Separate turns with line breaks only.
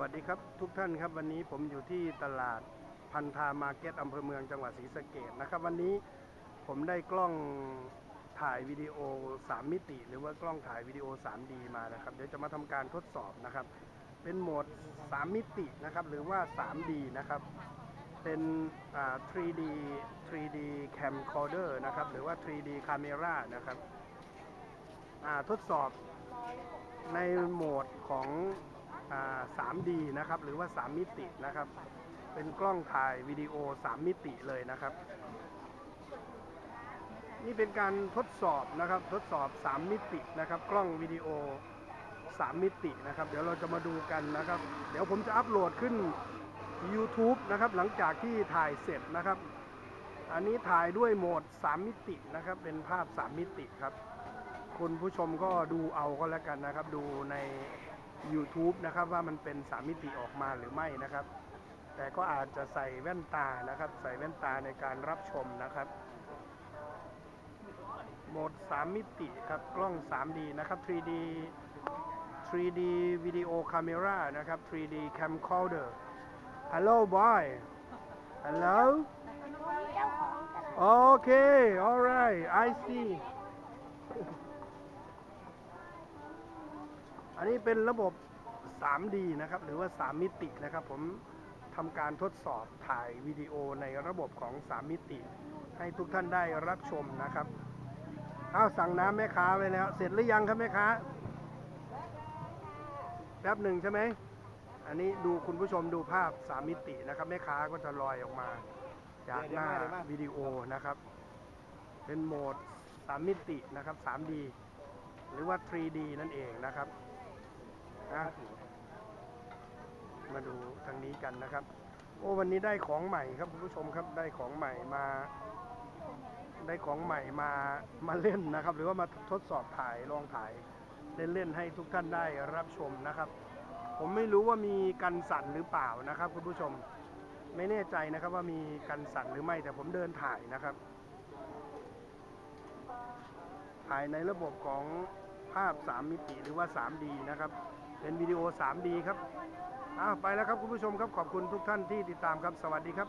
วัสดีครับทุกท่านครับวันนี้ผมอยู่ที่ตลาดพันธามาร์เก็ตอำเภอเมืองจังหวัดศรีสะเกดนะครับวันนี้ผมได้กล้องถ่ายวิดีโอ 3 มิติ หรือว่ากล้องถ่ายวิดีโอ 3D มานะครับเดี๋ยวจะมาทำการทดสอบนะครับ เป็นโหมด 3 มิตินะครับหรือว่า 3D นะครับเป็นอ่า 3D 3D camcorder นะครับหรือว่า 3D camera นะครับอ่าทดสอบในโหมดของ 3D นะครับหรือว่า 3 มิตินะครับ เป็นกล้องถ่ายวิดีโอ 3 มิติเลยนะครับ นี่เป็นการทดสอบนะครับทดสอบ 3 มิตินะครับ กล้องวิดีโอ 3 มิตินะครับ เดี๋ยวเราจะมาดูกันนะครับ เดี๋ยวผมจะอัปโหลดขึ้น YouTube นะครับหลังจากที่ถ่ายเสร็จนะครับ อันนี้ถ่ายด้วยโหมด 3 มิตินะครับ เป็นภาพ 3 มิติครับ คุณผู้ชมก็ดูเอาก็แล้วกันนะครับ ดูใน YouTube นะครับว่ามันเป็น3มิติออกมาหรือไม่นะครับ แต่ก็อาจจะใส่แว่นตานะครับ ใส่แว่นตาในการรับชมนะครับ โหมด 3 มิติครับกล้อง 3D นะครับ 3D 3D วิดีโอคาเมรานะครับ 3D camcorder Hello boy Hello Okay alright I see อันนี้เป็นระบบ 3D นะครับ หรือว่า 3 มิตินะครับ ผมทำการทดสอบถ่ายวิดีโอในระบบของ 3 มิติ ให้ทุกท่านได้รับชมนะครับเอาสั่งน้ำแม่ค้าไว้แล้ว เสร็จหรือยังครับแม่ค้าแป๊บหนึ่งใช่ไหม อันนี้ดูคุณผู้ชมดูภาพ 3 มิตินะครับแม่ค้าก็จะลอยออกมา จากหน้าวิดีโอนะครับ เป็นโหมด 3 มิตินะครับ 3D หรือว่า 3D นั่นเองนะครับ อะมาดูทางนี้กันนะครับ โอ้วันนี้ได้ของใหม่ครับคุณผู้ชมครับได้ของใหม่มา ได้ของใหม่มามาเล่นนะครับ หรือว่ามาทดสอบถ่ายลองถ่ายเล่นๆให้ทุกท่านได้รับชมนะครับ ผมไม่รู้ว่ามีกันสั่นหรือเปล่านะครับ คุณผู้ชมไม่แน่ใจนะครับว่ามีกันสั่นหรือไม่แต่ผมเดินถ่ายนะครับ ถ่ายในระบบของภาพ 3 มิติหรือว่า 3D นะครับ เป็นวิดีโอ 3D ครับอ้าวไปแล้วครับคุณผู้ชมครับขอบคุณทุกท่านที่ติดตามครับ สวัสดีครับ